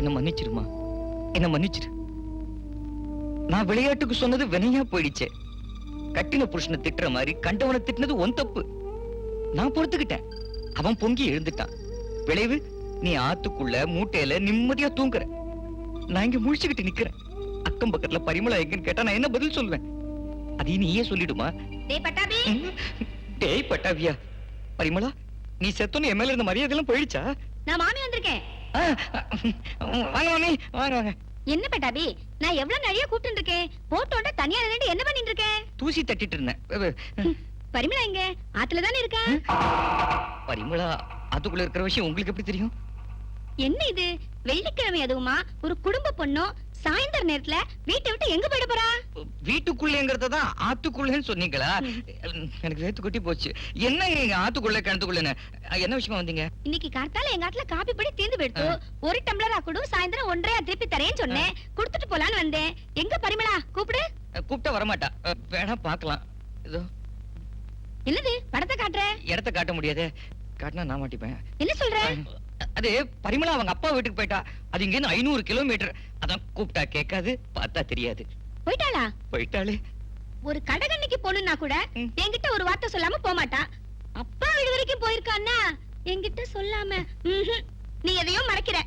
என்ன மன்னிச்சிருமா? என்ன மன்னிச்சிரு. நான் விளையாட்டுக்கு சொன்னது வினையா போயிடுச்சே. கட்டின புருஷனை திட்டுற மாதிரி கண்டவனை திட்டினது உன் தப்பு. நான் பொறுத்துக்கிட்டேன். அவன் பொங்கி எழுந்துட்டான். விளைவு நீ ஆத்துக்குள்ள மூட்டையில நிம்மதியா தூங்குற. நான் இங்க முழிச்சுக்கிட்டு நிக்கிறேன். அக்கம் பக்கத்துல பரிமளா எங்கன்னு கேட்டா நான் என்ன பதில் சொல்லுவேன் அதையும் நீயே சொல்லிடுமா? டேய் பட்டாவியா பரிமளா நீ செத்தோன்னு மேல இருந்த மரியாதை எல்லாம் போயிடுச்சா? நான் மாமி வந்திருக்கேன். வாங்க மாமி வாங்க வாங்க. என்ன பட்டாபி? நான் எவ்வளவு நிறைய கூப்பிட்டு இருக்கேன். போட்டோட தனியா நின்று என்ன பண்ணிட்டு இருக்கேன்? தூசி தட்டிட்டு இருந்தேன். பரிமளா எங்க? ஆத்துல தானே இருக்கா பரிமளா அதுக்குள்ள இருக்கிற விஷயம் உங்களுக்கு எப்படி தெரியும்? என்ன இது? வெள்ளிக்கிழமை அதுவுமா? ஒரு குடும்ப பொண்ணும் சாயந்தர நேரத்துல வீட்டை விட்டு எங்க போயிட போறா? வீட்டுக்குள்ளேங்கிறத தான் ஆத்துக்குள்ளேன்னு சொன்னீங்களா? எனக்கு வேத்து கொட்டி போச்சு. என்ன இங்க ஆத்துக்குள்ள கிணத்துக்குள்ளன்னு? என்ன விஷயமா வந்தீங்க? இன்னைக்கு கார்த்தால எங்க ஆத்துல காப்பி படி தீர்ந்து போயிடுத்து. ஒரு டம்ளரா கொடு சாயந்தரம் ஒன்றையா திருப்பி தரேன்னு சொன்னேன். கொடுத்துட்டு போலான்னு வந்தேன். எங்க பரிமளா? கூப்பிடு. கூப்பிட்டா வரமாட்டா. வேணா பார்க்கலாம். இதோ. என்னது? படத்தை காட்டுற? இடத்த காட்ட முடியாது. காட்டினா நான் மாட்டிப்பேன். என்ன சொல்ற? அது பரிமளா அவங்க அப்பா வீட்டுக்கு போயிட்டா. அது இங்க இருந்து ஐநூறு கிலோமீட்டர். அதான் கூப்பிட்டா கேட்காது பார்த்தா தெரியாது. போயிட்டாளா? போயிட்டாளே. ஒரு கடகண்ணிக்கு போகணும்னா கூட. என்கிட்ட ஒரு வார்த்தை சொல்லாம போக மாட்டா அப்பா வீடு வரைக்கும் போயிருக்கான்னா என்கிட்ட சொல்லாம. நீ எதையோ மறைக்கிற.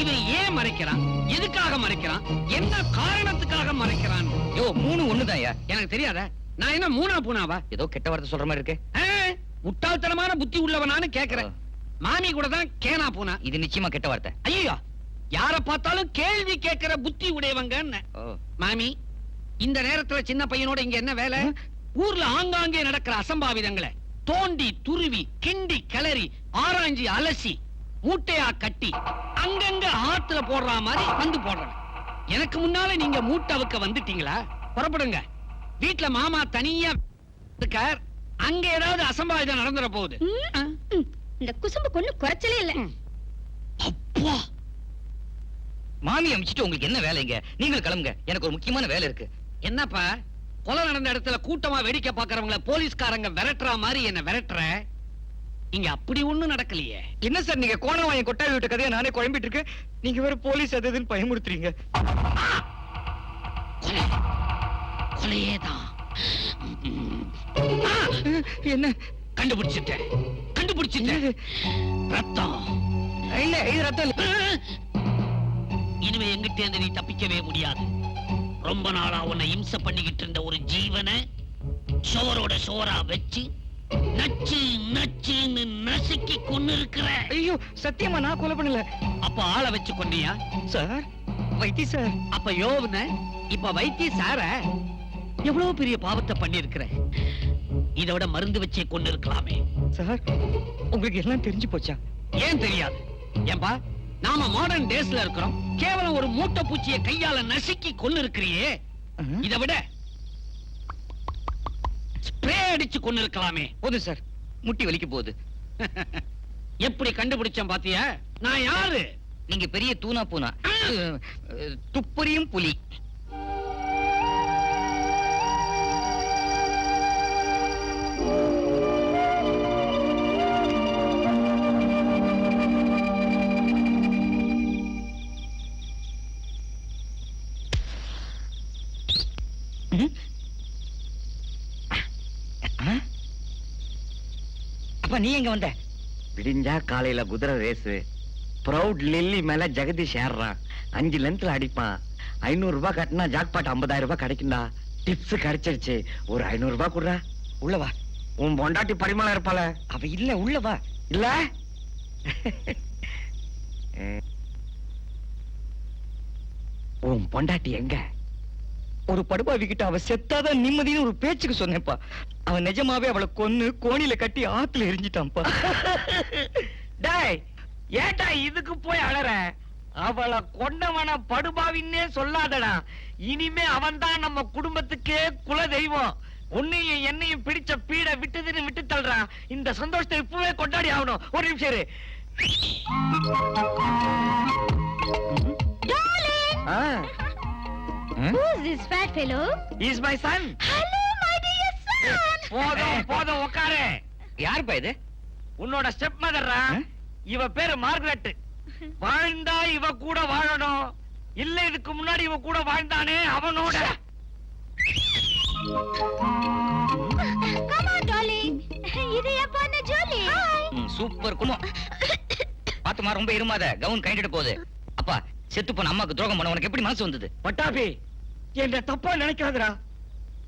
இவன் ஏன் மறைக்கிறான்? எதுக்காக மறைக்கிறான்? என்ன காரணத்துக்காக மறைக்கிறான்? யோ மூணு ஒண்ணுதான்யா எனக்கு தெரியாத? நான் என்ன மூணா பூனாவா? ஏதோ கெட்ட வார்த்தை சொல்ற மாதிரி இருக்கு. முட்டாள்தனமான புத்தி உள்ளவனான்னு கேக்குறேன் மாமி கூட தான் கேனா பூனா. இது நிச்சயமா கெட்ட வார்த்தை. ஐயோ யார பார்த்தாலும் கேள்வி கேட்கிற புத்தி உடையவங்க மாமி இந்த நேரத்துல சின்ன பையனோட இங்க என்ன வேலை? ஊர்ல ஆங்காங்கே நடக்கிற அசம்பாவிதங்களை. தோண்டி துருவி கிண்டி கிளறி ஆராய்ஞ்சி அலசி மூட்டையா கட்டி அங்கங்க ஆத்துல போடுற மாதிரி வந்து போடுறேன். எனக்கு முன்னால நீங்க மூட்டை அவுக்க வந்துட்டீங்களா? புறப்படுங்க. வீட்ல மாமா தனியா இருக்கார். அங்க ஏதாவது அசம்பாவிதம் நடந்துற போகுது. இந்த குசும்பு கொண்டு குறைச்சலே இல்ல. அப்பா. மாமி அமிச்சிட்டு உங்களுக்கு என்ன வேலைங்க நீங்கள் கிளம்புங்க. எனக்கு ஒரு முக்கியமான வேலை இருக்கு. என்னப்பா? கொலை நடந்த இடத்துல கூட்டமா வேடிக்கை பாக்குறவங்கள போலீஸ்காரங்க விரட்டுற மாதிரி என்ன விரட்டுற? இங்க அப்படி ஒண்ணும் நடக்கலையே. என்ன சார் நீங்க கோணவாயன் கொட்டாய் விட்ட கதையை நானே குழம்பிட்டு இருக்கேன்? நீங்க வேற போலீஸ் அது இதுன்னு பயமுறுத்துறீங்க. கொலை. கொலையேதான். என்ன? கண்டுபிடிச்சிட்டேன். கண்டுபிடிச்சிட்டேன். ரத்தம். இல்ல இது ரத்தம். இனிமே எங்கிட்ட இருந்து நீ தப்பிக்கவே முடியாது. ரொம்ப நாளா உன்னை இம்சை பண்ணிக்கிட்டு இருந்த ஒரு ஜீவனை சோரோட சோரா வச்சு நச்சு நச்சுன்னு நசுக்கி கொன்னு இருக்கிற ஐயோ சத்தியமா நான் கொலை பண்ணல. அப்ப ஆளை வச்சு கொன்னியா? சார் வைத்தி சார். அப்ப யோவன இப்ப வைத்திய சார எவ்வளவு பெரிய பாவத்தை பண்ணிருக்கிற இதை விட மருந்து வச்சே கொண்டு இருக்கலாமே. சார் உங்களுக்கு எல்லாம் தெரிஞ்சு போச்சா? ஏன் தெரியாது? ஏன்பா நாம மாடர்ன் டேஸ்ல இருக்கிறோம். கேவலம் ஒரு மூட்டை பூச்சியை கையால நசுக்கி கொண்டு இருக்கிறியே. இதை விட ஸ்ப்ரே அடிச்சு கொண்டு இருக்கலாமே. போதும் சார் முட்டி வலிக்க போகுது. எப்படி கண்டுபிடிச்சேன் பாத்தியா? நான் யாரு? நீங்க பெரிய தூணா பூனா. துப்பறியும் புலி. அப்பா நீ எங்க வந்த? விடிஞ்சா காலையில குதிரை ரேஸு ப்ரௌட் லில்லி மேல ஜெகதீஷ் ஏறுறான். அஞ்சு லென்த்ல அடிப்பான். ஐநூறு ரூபாய் கட்டினா ஜாக்பாட் ஐம்பதாயிரம் ரூபாய் கிடைக்கும்டா. டிப்ஸ் கிடைச்சிருச்சு. ஒரு ஐநூறு ரூபாய் குடுறா. உள்ள வா. உன் பொண்டாட்டி பரிமளம் இருப்பாள. அவ இல்ல உள்ள வா. இல்ல? உன் பொண்டாட்டி எங்க? ஒரு படுபாவி கிட்ட அவ செத்தாதான் நிம்மதின்னு ஒரு பேச்சுக்கு சொன்னேன்ப்பா. அவன் நிஜமாவே அவளை கொன்னு கோணில கட்டி ஆத்துல எரிஞ்சிட்டான்ப்பா. டேய் ஏட்டா இதுக்கு போய் அழற அவளை கொண்டவன படுபாவின்னே சொல்லாதடா. இனிமே அவன்தான் நம்ம குடும்பத்துக்கே குல தெய்வம். உன்னையும் என்னையும் பிடிச்ச பீட விட்டுதுன்னு விட்டு தள்ளுறான் இந்த சந்தோஷத்தை இப்பவே கொண்டாடி ஆகணும். ஒரு நிமிஷம் இரு. Who's this fat fellow? Is my son Hello, my dear son. போதும் போதும் உட்காரு. யாருப்பா இது? உன்னோட ஸ்டெப் மதர்ரா? இவ பேரு மார்கரெட் வாழ்ந்தா இவ கூட வாழணும். இல்ல இதுக்கு முன்னாடி இவ கூட வாழ்ந்தானே அவனோட. Come on, darling. இது என் பொண்ணு ஜூலி. ம், சூப்பர் குணம் பாத்துமா ரொம்ப இருமாத கவுன் கைண்டிட்டு போகுது. அப்பா செத்து போன அம்மாக்கு துரோகம் பண்ண உனக்கு எப்படி மனசு வந்தது? பட்டாபி என்ன தப்பா நினைக்காதரா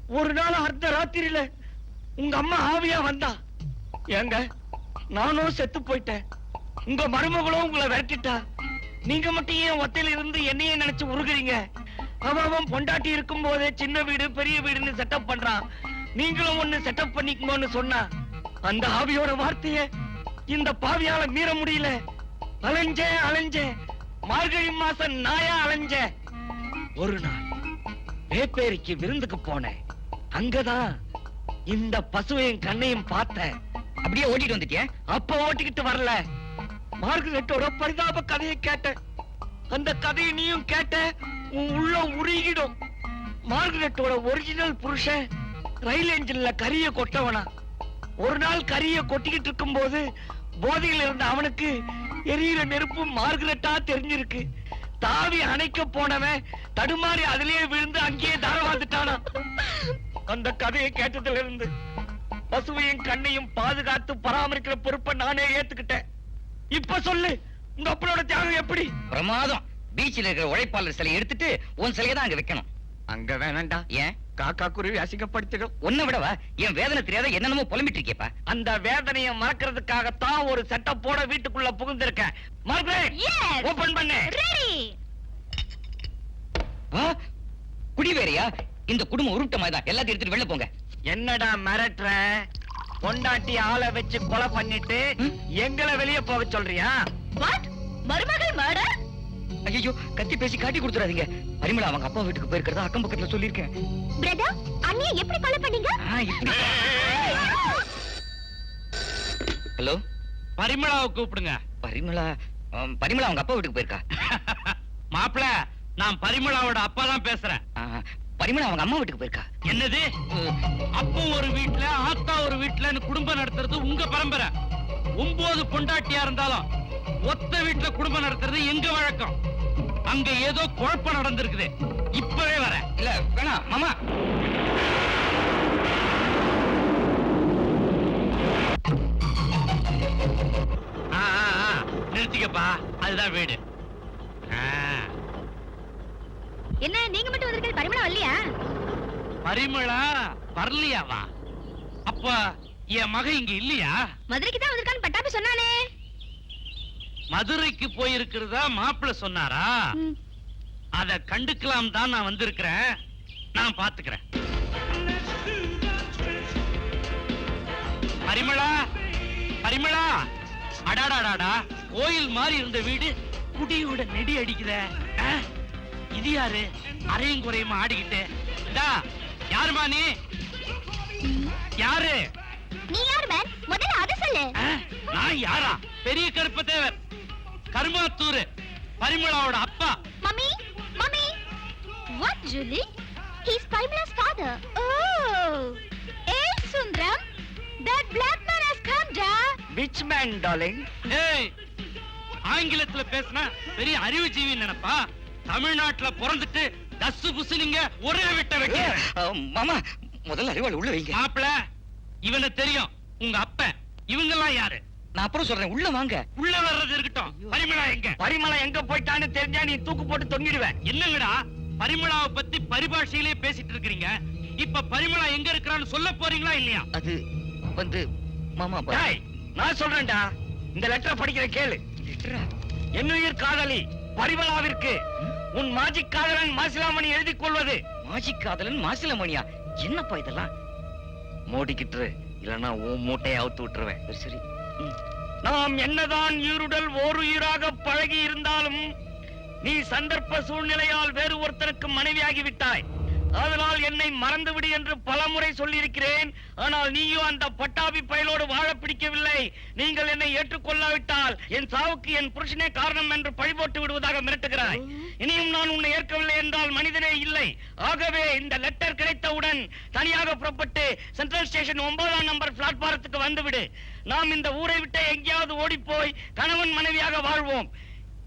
ஒரு நாள் அர்த்த ராத்திரியில உங்க அம்மா ஆவியா வந்தா. ஏங்க நானும் செத்து போயிட்டேன். உங்க மருமகளும் உங்களை விரட்டிட்டா. நீங்க மட்டும் ஏன் ஒத்தையில இருந்து என்னையே நினைச்சு உருகுறீங்க? அவன் பொண்டாட்டி இருக்கும் போதே சின்ன வீடு பெரிய வீடுன்னு செட்டப் பண்றான். நீங்களும் ஒண்ணு செட்டப் பண்ணிக்கோன்னு சொன்னா அந்த ஆவியோட வார்த்தைய இந்த பாவியால மீற முடியல. அலைஞ்சேன் அலைஞ்சேன் மார்கழி மாசம் நாயா அலைஞ்சேன் ஒரு நாள் வேப்பேரிக்கு விருந்துக்கு போனேன். அங்கதான் இந்த பசுவையும் கண்ணையும் பார்த்தேன் அப்படியே ஓட்டிட்டு வந்துட்டிய? அப்ப ஓட்டிக்கிட்டு வரல. மார்கரெட்டோட பரிதாப கதையை கேட்டேன். அந்த கதையை நீயும் கேட்ட உள்ள உருகிடும். மார்கரெட்டோட ஒரிஜினல் புருஷன் ரயில் என்ஜின்ல கரிய கொட்டவனா. ஒரு நாள் கரிய கொட்டிக்கிட்டு இருக்கும் போது போதையில் இருந்த அவனுக்கு எரியிற நெருப்பு மார்கரெட்டா தெரிஞ்சிருக்கு. தாவி அணைக்க போனவன் தடுமாறி அதிலேயே விழுந்து அங்கேயே தாரவாந்துட்டானா அந்த கதையை கேட்டதுல இருந்து பசுவையும் கண்ணையும் பாதுகாத்து பராமரிக்கிற பொறுப்பை நானே ஏத்துக்கிட்டேன். இப்ப சொல்லு உங்க அப்பனோட தியாகம் எப்படி? பிரமாதம். பீச்சில் இருக்கிற உழைப்பாளர் சிலையை எடுத்துட்டு உன் சிலையை தான் அங்க வைக்கணும். அங்க வேணாண்டா ஏன்? காக்கா குருவி அசிங்கப்படுத்திடும் உன்னை விடவா? என் வேதனை தெரியாத என்னென்னமோ புலம்பிட்டு இருக்கியப்பா அந்த வேதனையை மறக்கிறதுக்காகத்தான் ஒரு செட்டப் போட வீட்டுக்குள்ள புகுந்திருக்கேன். Margaret Yes. ஓபன் பண்ணு. Ready. ஆ, குடி வேறையா? இந்த குடும்பம் உருட்ட மாதிரி தான். எல்லாத்தையும் எடுத்துட்டு வெளில போங்க. என்னடா மிரட்டுற? பொண்டாட்டி ஆளை வச்சு கொலை பண்ணிட்டு? எங்களை வெளிய போக சொல்றியா? மருமகள் murder? ஐயோ கத்தி பேசி காட்டி கொடுத்துறாதீங்க. பரிமளா அவங்க அப்பா வீட்டுக்கு போயிருக்கிறதா அக்கம் பக்கத்துல சொல்லியிருக்கேன். Brother, அண்ணியை எப்படி கொலை பண்ணீங்க? ஹலோ பரிமளாவை கூப்பிடுங்க. பரிமளா பரிமளா அவங்க அப்பா வீட்டுக்கு போயிருக்கா? மாப்பிள நான் பரிமளாவோட அப்பா தான் பேசுறேன். பரிமளா அவங்க அம்மா வீட்டுக்கு போயிருக்கா? என்னது? அப்போ ஒரு வீட்ல ஆத்தா ஒரு வீட்லன்னு குடும்பம் நடத்துறது உங்க பரம்பரை. ஒன்பது பொண்டாட்டியா இருந்தாலும் ஒத்த வீட்ல குடும்பம் நடத்துறது எங்க வழக்கம்? அங்க ஏதோ குழப்பம் நடந்திருக்குது. இப்பவே வரேன் இல்ல வேணாம் மாமா. நிறுத்திக்கப்பா. அதுதான் வீடு. என்ன நீங்க மட்டும் வந்திருக்கிறது பரிமளா இல்லையா பரிமளா வரலையாவா? அப்ப என் மக இங்க இல்லையா? மதுரைக்கு தான் வந்திருக்கான்னு பட்டாபி சொன்னானே. மதுரைக்கு போயிருக்கிறதா மாப்பிள்ள சொன்னாரா? அத கண்டுக்கலாம் தான் நான் வந்திருக்கிறேன். நான் பாத்துக்கிறேன் பரிமளா பரிமளா. அடாடாடாடா கோயில் மாதிரி இருந்த வீடு குடியோட நெடி அடிக்குத. இது யாரு? அரையும் குறையுமா ஆடிக்கிட்டு? யாருமா நீ? யாரு? நீ யார் மேன் முதல்ல அத சொல்லு. ஆ, நான் யாரா? பெரிய கருப்ப தேவர். கருமாத்தூர் பரிமளாவோட அப்பா. Mummy mummy. What Julie he's Parimala's father. Oh. A Sundaram that black man has come da which man darling ஏய் ஆங்கிலத்துல பேசினா பெரிய அறிவு ஜீவி நினைப்பா. தமிழ்நாட்டுல பிறந்துட்டு தசு புசுனிங்க ஒரே விட்ட வைக்க ஆ, மாமா முதல்ல அறிவாள் உள்ள வைங்க. மாப்பிள இவனை தெரியும். உங்க அப்ப இவங்கெல்லாம் யாரு? நான் அப்புறம் சொல்றேன். உள்ள வாங்க. உள்ள வர்றது இருக்கட்டும். பரிமளா எங்க? பரிமளம் எங்க போயிட்டான்னு தெரிஞ்சா நீ தூக்கு போட்டு தொங்கிடுவேன் என்னங்கடா? பரிமளாவை பத்தி பரிபாஷையிலே பேசிட்டு இருக்கீங்க இப்ப பரிமளா எங்க இருக்கிறான்னு சொல்ல போறீங்களா இல்லையா? அது வந்து மாமா டேய், நான் சொல்றேன்டா. இந்த லெட்டரை படிக்கிற கேளு? என்னுயிர் காதலி பரிமளாவிற்கு உன் மாஜி காதலன் மாசிலாமணி எழுதிக் கொள்வது. மாஜி காதலன் மாசிலமணியா? என்னப்பா இதெல்லாம்? மூடிக்கிட்டு இல்லனா உன் மூட்டையை அவுத்து விட்டுருவேன். சரி. நாம் என்னதான் ஈருடல் ஓருயிராக பழகி இருந்தாலும் நீ சந்தர்ப்ப சூழ்நிலையால் வேறு ஒருத்தருக்கு மனைவியாகிவிட்டாய். அதனால் என்னை மறந்துவிடு என்று பலமுறை சொல்லியிருக்கிறேன். ஆனால் நீயும் அந்த பட்டாபி பயலோடு வாழ பிடிக்கவில்லை. நீங்கள் என்னை ஏற்றுக்கொள்ளாவிட்டால் என் சாவுக்கு என் புருஷனே காரணம் என்று பழிபோட்டு விடுவதாக மிரட்டுகிறாய். இனியும் நான் உன்னை ஏற்கவில்லை என்றால் மனிதனே இல்லை. ஆகவே இந்த லெட்டர் கிடைத்தவுடன் தனியாக புறப்பட்டு சென்ட்ரல் ஸ்டேஷன் ஒன்பதாம் நம்பர் பிளாட்பாரத்துக்கு வந்துவிடு. நாம் இந்த ஊரை விட்டு எங்கேயாவது ஓடிப்போய் கணவன் மனைவியாக வாழ்வோம்.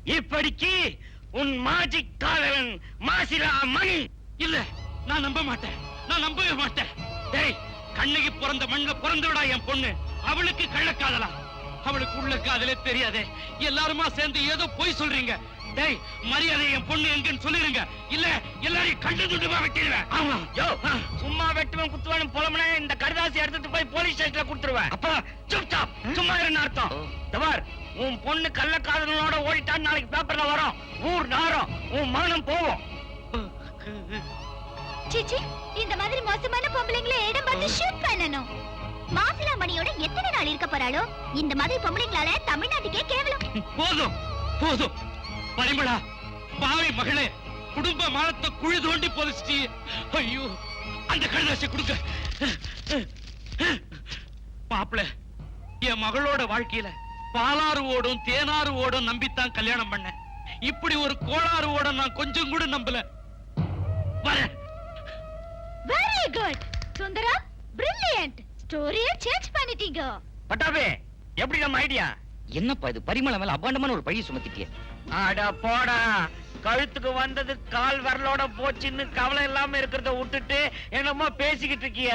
இப்படிக்கு உன் மாஜிக் காதலன் மாசிலா மணி. இல்ல. நான் நம்ப மாட்டேன். நான் நம்பவே மாட்டேன். டேய் கண்ணகி பிறந்த மண்ணுல பிறந்தவடா என் பொண்ணு. அவளுக்கு கள்ளக்காதலா அவளுக்கு உள்ள காதலே தெரியாதே. எல்லாருமா சேர்ந்து ஏதோ பொய் சொல்றீங்க. டேய் மரியாதை என் பொண்ணு எங்கன்னு சொல்லிருங்க. இல்ல எல்லாரையும் கண்டு துண்டுமா வெட்டிடுவேன். ஆமா. யோ. சும்மா வெட்டுவன் குத்துவன் புலம்புன இந்த கடுதாசி எடுத்துட்டு போய் போலீஸ் ஸ்டேஷன்ல கொடுத்துருவேன். அப்பா சுப் சாப். சும்மா இருன்னு அர்த்தம். தவார் உன் பொண்ணு கள்ளக்காதலனோட ஓடிட்டான்னு நாளைக்கு பேப்பர்ல வரும். ஊர் நாரம். உன் மானம் போவோம். சிச்சி இந்த மாதிரி மோசமான பொம்பளைங்களை இடம் பார்த்து ஷூட் பண்ணணும். மாசிலா மணியோட எத்தனை நாள் இருக்க போறாளோ இந்த மாதிரி பொம்பளைங்களால தமிழ்நாட்டுக்கே கேவலம். போதும் போதும். பரிமளா பாவி மகளே குடும்ப மானத்தை குழி தோண்டி பொதிச்சிட்டி. ஐயோ அந்த கழுதாசி கொடுங்க. மாப்பிள என் மகளோட வாழ்க்கையில பாலாறு ஓடும் தேனாறு ஓடும் நம்பித்தான் கல்யாணம் பண்ணேன். இப்படி ஒரு கோளாறு ஓடும் நான் கொஞ்சம் கூட நம்பல. வரேன். வெரி குட் சுந்தரா பிரில்லியன்ட் ஸ்டோரியை சேஞ்ச் பண்ணிட்டீங்க. பட்டாபே எப்படி நம்ம ஐடியா என்னப்பா இது? பரிமள மேல அபாண்டமான ஒரு பழி சுமத்திட்டிய. அட போடா. கழுத்துக்கு வந்தது கால் வரலோட போச்சுன்னு கவலை இல்லாம இருக்கிறத விட்டுட்டு என்னமோ பேசிக்கிட்டு இருக்கிய.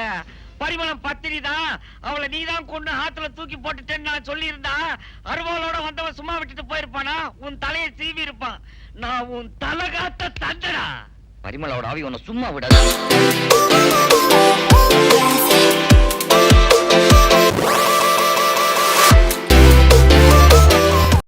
பரிமளம் பத்திரி தான் அவளை நீ தான் கொண்டு ஆத்துல தூக்கி போட்டுட்டேன்னு நான் சொல்லி இருந்தா அருவாளோட வந்தவன் சும்மா விட்டுட்டு போயிருப்பானா? உன் தலையை சீவி இருப்பான் நான் உன் தலகாத்த தந்தடா. பரிமளோட ஆவி உன்னை சும்மா விடாது.